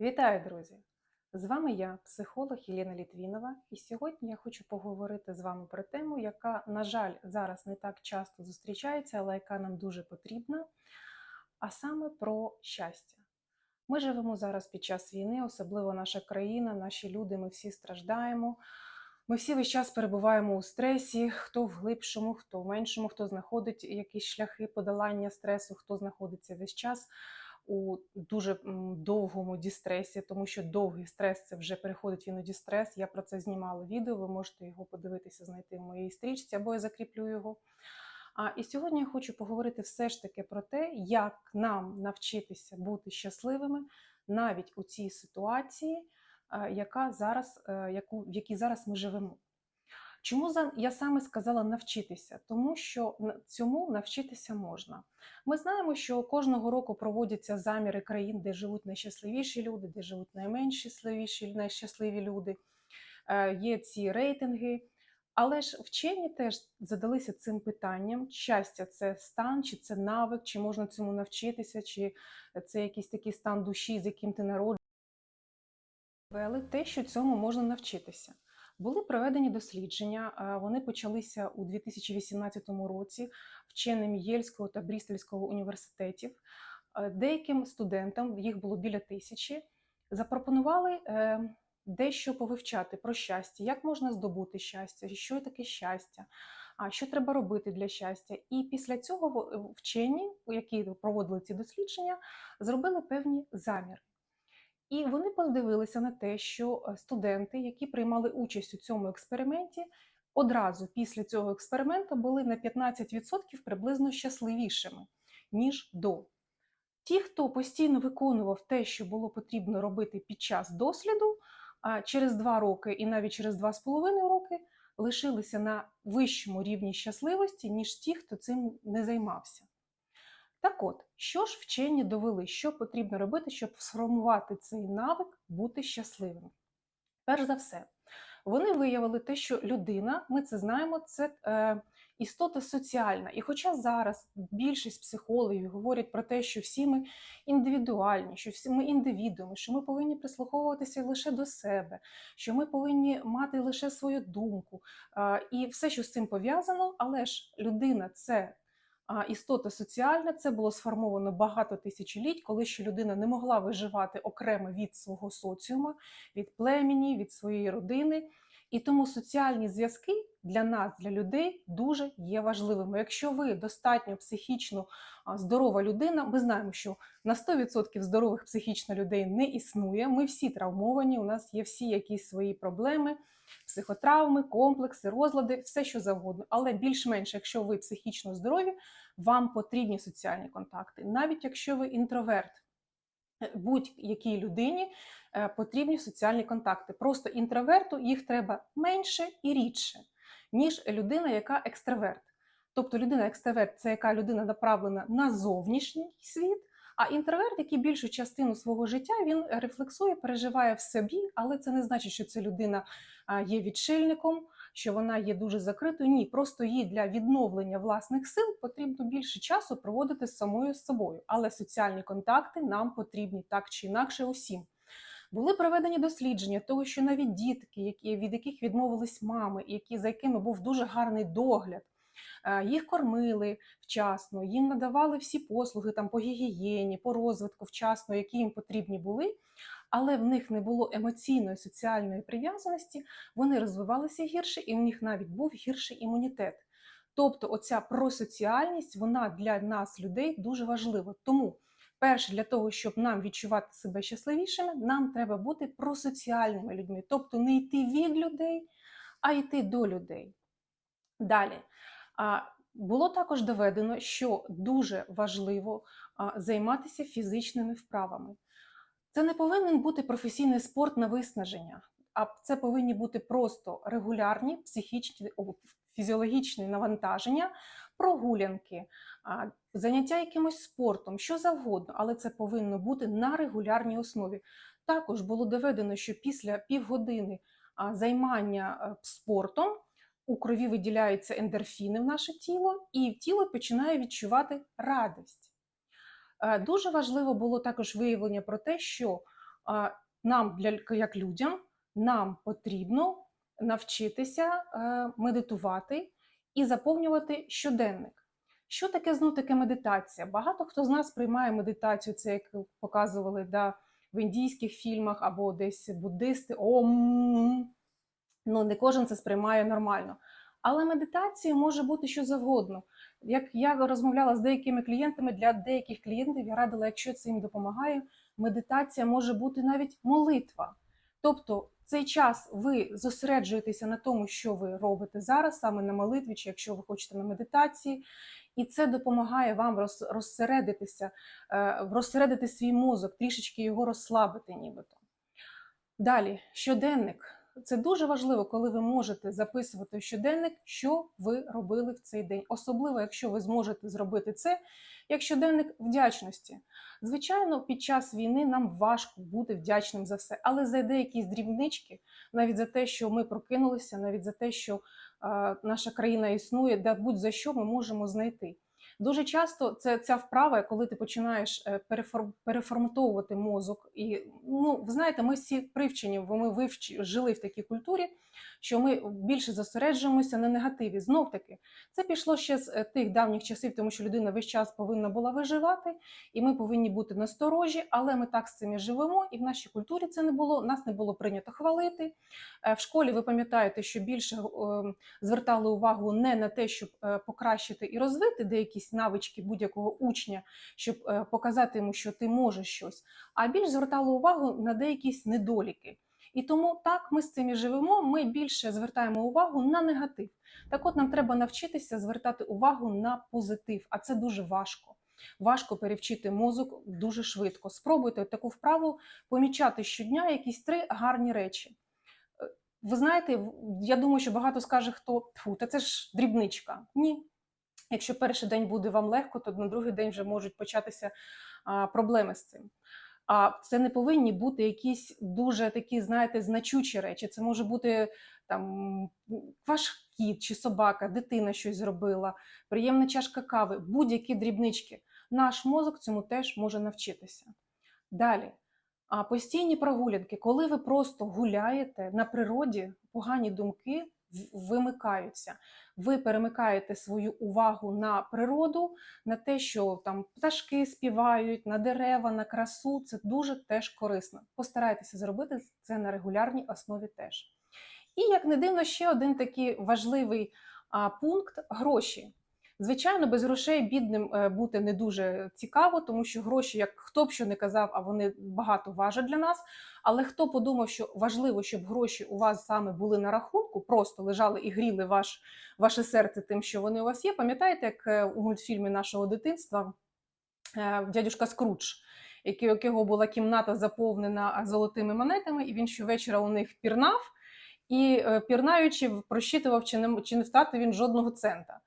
Вітаю, друзі! З вами я, психолог Єлена Літвінова, і сьогодні я хочу поговорити з вами про тему, яка, на жаль, зараз не так часто зустрічається, але яка нам дуже потрібна, а саме про щастя. Ми живемо зараз під час війни, особливо наша країна, наші люди, ми всі страждаємо. Ми всі весь час перебуваємо у стресі, хто в глибшому, хто в меншому, хто знаходить якісь шляхи подолання стресу, хто знаходиться весь час у дуже довгому дістресі, тому що довгий стрес це вже переходить він у дістрес. Я про це знімала відео. Ви можете його подивитися, знайти в моїй стрічці, або я закріплю його. А і сьогодні я хочу поговорити все ж таки про те, як нам навчитися бути щасливими навіть у цій ситуації, е, яка зараз, е, яку, в якій зараз ми живемо. Чому я саме сказала навчитися? Тому що цьому навчитися можна. Ми знаємо, що кожного року проводяться заміри країн, де живуть найщасливіші люди, де живуть найменш щасливіші, найщасливі люди. Е, Є ці рейтинги. Але ж вчені теж задалися цим питанням: щастя, це стан, чи це навик, чи можна цьому навчитися, чи це якийсь такий стан душі, з яким ти народжений. Але те, що цьому можна навчитися. Були проведені дослідження, вони почалися у 2018 році вченими Єльського та Брістольського університетів. Деяким студентам, їх було біля тисячі, запропонували е, дещо повивчати про щастя, як можна здобути щастя, що таке щастя, а що треба робити для щастя. І після цього вчені, які проводили ці дослідження, зробили певні заміри. І вони подивилися на те, що е, студенти, які приймали участь у цьому експерименті, одразу після цього експерименту були на 15% приблизно щасливішими, ніж до. Ті, хто постійно виконував те, що було потрібно робити під час досліду, через 2 роки і навіть через 2,5 роки лишилися на вищому рівні щасливості, ніж ті, хто цим не займався. Так от, що ж вчені довели, що потрібно робити, щоб сформувати цей навик бути щасливим? Перш за все, вони виявили те, що людина, ми це знаємо, це е, істота соціальна. І хоча зараз більшість психологів говорять про те, що всі ми індивідуальні, що всі ми індивідууми, що ми повинні прислуховуватися лише до себе, що ми повинні мати лише свою думку е, і все, що з цим пов'язано, але ж людина це істота соціальна, це було сформовано багато тисячоліть, коли ще людина не могла виживати окремо від свого соціуму, від племені, від своєї родини. І тому соціальні зв'язки для нас, для людей, дуже є важливими. Якщо ви достатньо психічно здорова людина, ми знаємо, що на 100% здорових психічно людей не існує. Ми всі травмовані, у нас є всі якісь свої проблеми, психотравми, комплекси, розлади, все що завгодно. Але більш-менш, якщо ви психічно здорові, вам потрібні соціальні контакти, навіть якщо ви інтроверт. Е, Будь-якій людині е, потрібні соціальні контакти. Просто інтроверту їх треба менше і рідше, ніж людина, яка екстраверт. Тобто людина екстраверт це яка людина направлена на зовнішній світ, а інтроверт, який більшу частину свого життя він рефлексує, переживає в собі, але це не значить, що ця людина є відшильником, що вона є дуже закритою. Ні, просто їй для відновлення власних сил потрібно більше часу проводити з самою собою. Але соціальні контакти нам потрібні так чи інакше усім. Були проведені дослідження того, що навіть дітки, які, від яких відмовились мами, які, за якими був дуже гарний догляд, е, їх кормили вчасно, їм надавали всі послуги там, по гігієні, по розвитку вчасно, які їм потрібні були, але в них не було емоційної соціальної прив'язаності, вони розвивалися гірше, і в них навіть був гірший імунітет. Тобто, оця просоціальність вона для нас, людей, дуже важлива. Тому, перше, для того, щоб нам відчувати себе щасливішими, нам треба бути просоціальними людьми, тобто не йти від людей, а йти до людей. Далі. Було також доведено, що дуже важливо займатися фізичними вправами. Це не повинен бути професійний спорт на виснаження, а це повинні бути просто регулярні психічні фізіологічні навантаження, прогулянки, заняття якимось спортом, що завгодно, але це повинно бути на регулярній основі. Також було доведено, що після півгодини займання е, спортом у крові виділяються ендорфіни в наше тіло, і тіло починає відчувати радість. Е, Дуже важливо було також виявлення про те, що нам, як людям, нам потрібно навчитися е, медитувати і заповнювати щоденник. Що таке знов таки медитація? Багато хто з нас приймає медитацію, це як показували да, в індійських фільмах або десь буддисти. Ом. Ну, не кожен це сприймає нормально. Але медитація може бути що завгодно. Як я розмовляла з деякими клієнтами, для деяких клієнтів я радила, якщо це їм допомагає, медитація може бути навіть молитва. Тобто цей час ви зосереджуєтеся на тому, що ви робите зараз, саме на молитві, чи якщо ви хочете на медитації, і це допомагає вам роз, розсередитися, е, розсередити свій мозок, трішечки його розслабити, нібито. Далі, щоденник. Це дуже важливо, коли ви можете записувати щоденник, що ви робили в цей день. Особливо, якщо ви зможете зробити це як щоденник вдячності. Звичайно, під час війни нам важко бути вдячним за все, але за деякі дрібнички, навіть за те, що ми прокинулися, навіть за те, що наша країна існує, де будь-за що ми можемо знайти. Дуже часто це ця вправа, коли ти починаєш е, переформ, переформатовувати мозок. І ну, ви знаєте, ми всі привчені, ми вивч, жили в такій культурі, що ми більше зосереджуємося на негативі. Знов таки, це пішло ще з е, тих давніх часів, тому що людина весь час повинна була виживати, і ми повинні бути насторожі, але ми так з цим і живемо, і в нашій культурі це не було. Нас не було прийнято хвалити. Е, В школі ви пам'ятаєте, що більше е, звертали увагу не на те, щоб покращити і розвити деякі навички будь-якого учня, щоб е, показати йому, що ти можеш щось, а більш звертали увагу на деякі недоліки. І тому так ми з цим і живемо. Ми більше звертаємо увагу на негатив. Так, от нам треба навчитися звертати увагу на позитив, а це дуже важко. Важко перевчити мозок дуже швидко. Спробуйте таку вправу помічати щодня якісь три гарні речі. Е, Ви знаєте, я думаю, що багато скаже, хто тфу, та це ж дрібничка. Ні. Якщо перший день буде вам легко, то на другий день вже можуть початися проблеми з цим. А це не повинні бути якісь дуже такі, знаєте, значучі речі. Це може бути там ваш кіт чи собака, дитина щось зробила, приємна чашка кави, будь-які дрібнички. Наш мозок цьому теж може навчитися. Далі. А постійні прогулянки, коли ви просто гуляєте на природі, погані думки вимикаються. Ви перемикаєте свою увагу на природу, на те, що там пташки співають, на дерева, на красу. Це дуже теж корисно. Постарайтеся зробити це на регулярній основі теж. І як не дивно, ще один такий важливий пункт гроші. Звичайно, без грошей бідним е, бути не дуже цікаво, тому що гроші, як хто б що не казав, а вони багато важать для нас. Але хто подумав, що важливо, щоб гроші у вас саме були на рахунку, просто лежали і гріли ваш, ваше серце тим, що вони у вас є. Пам'ятаєте, як е, у мультфільмі нашого дитинства е, дядюшка Скрудж, якого була кімната заповнена золотими монетами, і він щовечора у них пірнав і пірнаючи, просчитував, чи не, чи не втратив він жодного цента.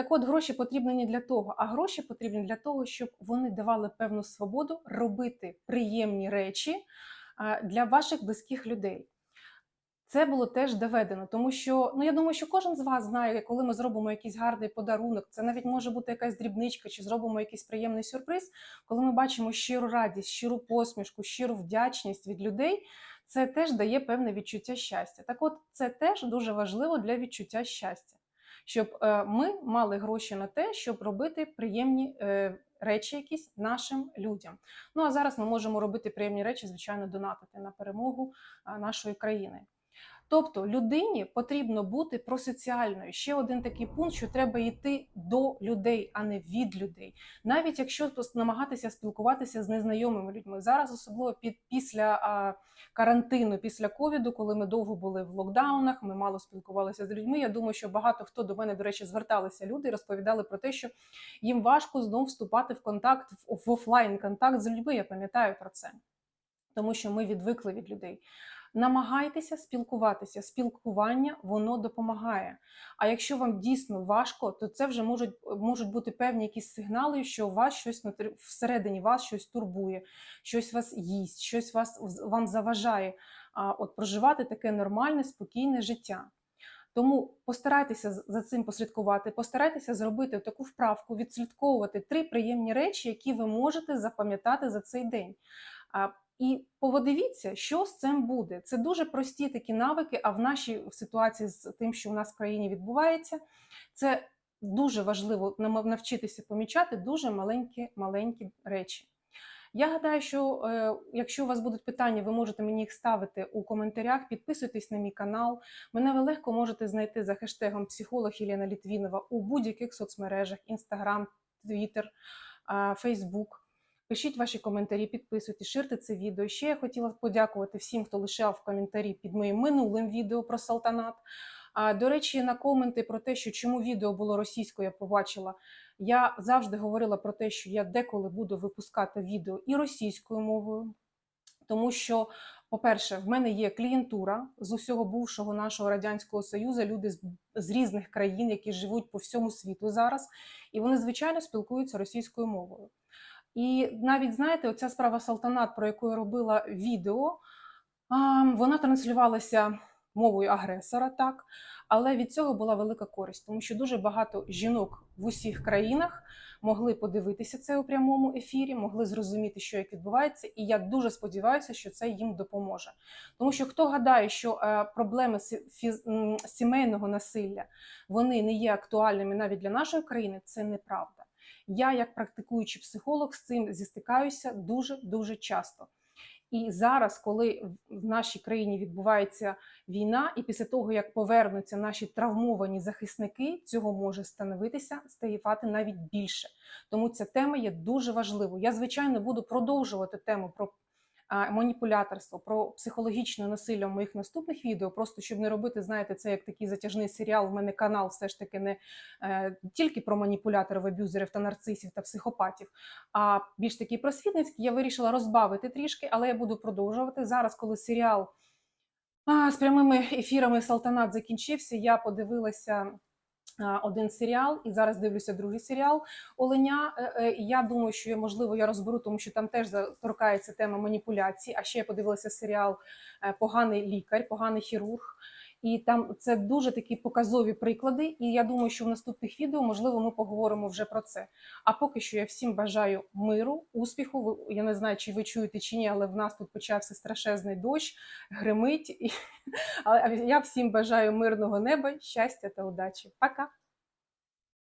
Так от гроші потрібні не для того, а гроші потрібні для того, щоб вони давали певну свободу робити приємні речі для ваших близьких людей. Це було теж доведено, тому що ну я думаю, що кожен з вас знає, коли ми зробимо якийсь гарний подарунок, це навіть може бути якась дрібничка, чи зробимо якийсь приємний сюрприз, коли ми бачимо щиру радість, щиру посмішку, щиру вдячність від людей. Це теж дає певне відчуття щастя. Так, от це теж дуже важливо для відчуття щастя щоб е, ми мали гроші на те, щоб робити приємні е, речі, якісь нашим людям. Ну а зараз ми можемо робити приємні речі, звичайно, донатити на перемогу нашої країни. Тобто людині потрібно бути просоціальною. Ще один такий пункт, що треба йти до людей, а не від людей. Навіть якщо намагатися спілкуватися з незнайомими людьми. Зараз, особливо під після а, карантину, після ковіду, коли ми довго були в локдаунах, ми мало спілкувалися з людьми. Я думаю, що багато хто до мене, до речі, зверталися люди і розповідали про те, що їм важко знов вступати в контакт в офлайн контакт з людьми. Я пам'ятаю про це, тому що ми відвикли від людей. Намагайтеся спілкуватися. Спілкування воно допомагає. А якщо вам дійсно важко, то це вже можуть можуть бути певні якісь сигнали, що у вас щось всередині вас щось турбує, щось вас їсть, щось вас вам заважає а, от проживати таке нормальне, спокійне життя. Тому постарайтеся за цим послідкувати, постарайтеся зробити таку вправку, відслідковувати три приємні речі, які ви можете запам'ятати за цей день. І подивіться, що з цим буде. Це дуже прості такі навики. А в нашій ситуації з тим, що у нас в країні відбувається, це дуже важливо навчитися помічати дуже маленькі маленькі речі. Я гадаю, що е, якщо у вас будуть питання, ви можете мені їх ставити у коментарях. Підписуйтесь на мій канал. Мене ви легко можете знайти за хештегом психолог Єлена Літвінова у будь-яких соцмережах: Instagram, Twitter, Facebook. Пишіть ваші коментарі, підписуйтесь, ширте це відео. Ще я хотіла подякувати всім, хто лишав коментарі під моїм минулим відео про салтанат. А, До речі, на коменти про те, що чому відео було російською, я побачила. Я завжди говорила про те, що я деколи буду випускати відео і російською мовою, тому що, по-перше, в мене є клієнтура з усього бувшого нашого радянського союзу, люди з, з різних країн, які живуть по всьому світу зараз, і вони звичайно спілкуються російською мовою. І навіть знаєте, оця справа Салтанат, про яку я робила відео, вона транслювалася мовою агресора, так. Але від цього була велика користь, тому що дуже багато жінок в усіх країнах могли подивитися це у прямому ефірі, могли зрозуміти, що як відбувається, і я дуже сподіваюся, що це їм допоможе. Тому що хто гадає, що е, проблеми сімейного насилля вони не є актуальними навіть для нашої країни, це неправда. Я, як практикуючий психолог, з цим зістикаюся дуже дуже часто. І зараз, коли в нашій країні відбувається війна, і після того, як повернуться наші травмовані захисники, цього може становитися, ставати навіть більше. Тому ця тема є дуже важливою. Я, звичайно, буду продовжувати тему про маніпуляторство, про психологічне насилля в моїх наступних відео, просто щоб не робити, знаєте, це як такий затяжний серіал. У мене канал все ж таки не е, тільки про маніпуляторів, аб'юзерів та нарцисів та психопатів, а більш такий просвітницький. Я вирішила розбавити трішки, але я буду продовжувати зараз, коли серіал з прямими ефірами Салтанат закінчився. Я подивилася один серіал і зараз дивлюся другий серіал Оленя. Е, е, Я думаю, що я, можливо я розберу, тому що там теж торкається тема маніпуляцій. А ще я подивилася серіал е, Поганий лікар, поганий хірург. І там це дуже такі показові приклади. І я думаю, що в наступних відео можливо ми поговоримо вже про це. А поки що я всім бажаю миру, успіху. Я не знаю, чи ви чуєте чи ні, але в нас тут почався страшезний дощ, гримить. Але я всім бажаю мирного неба, щастя та удачі. Пока!